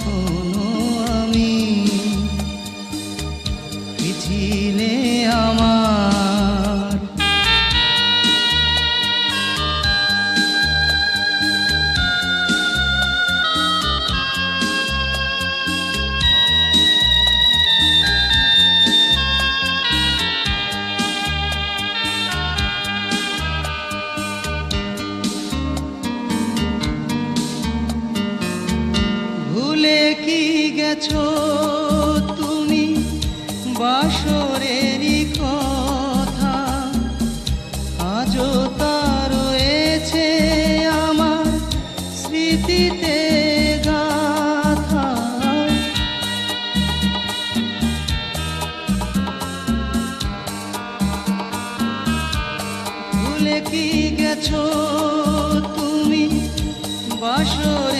এখনও গেছো তুমি বাসরেরই কথা। আজও তা রয়েছে আমার স্মৃতিতে গাথা। ভুলে কি গেছো তুমি বাসরেরই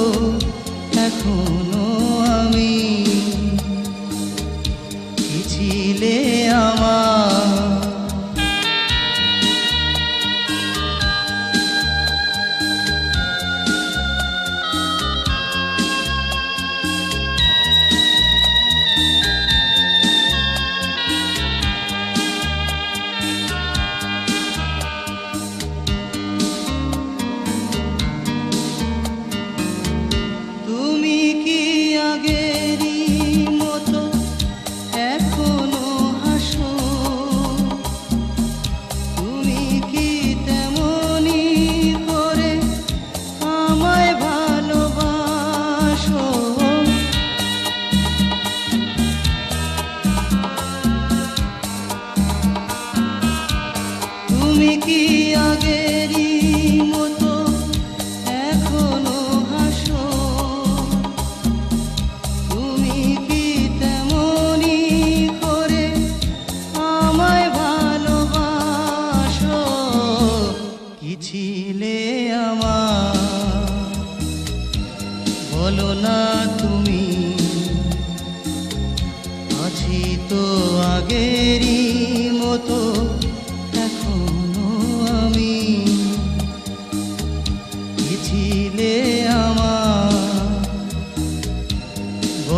এখনও আমি ছিলে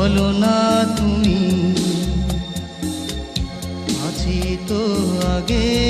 বলো না তুমি। আছি তো আগে।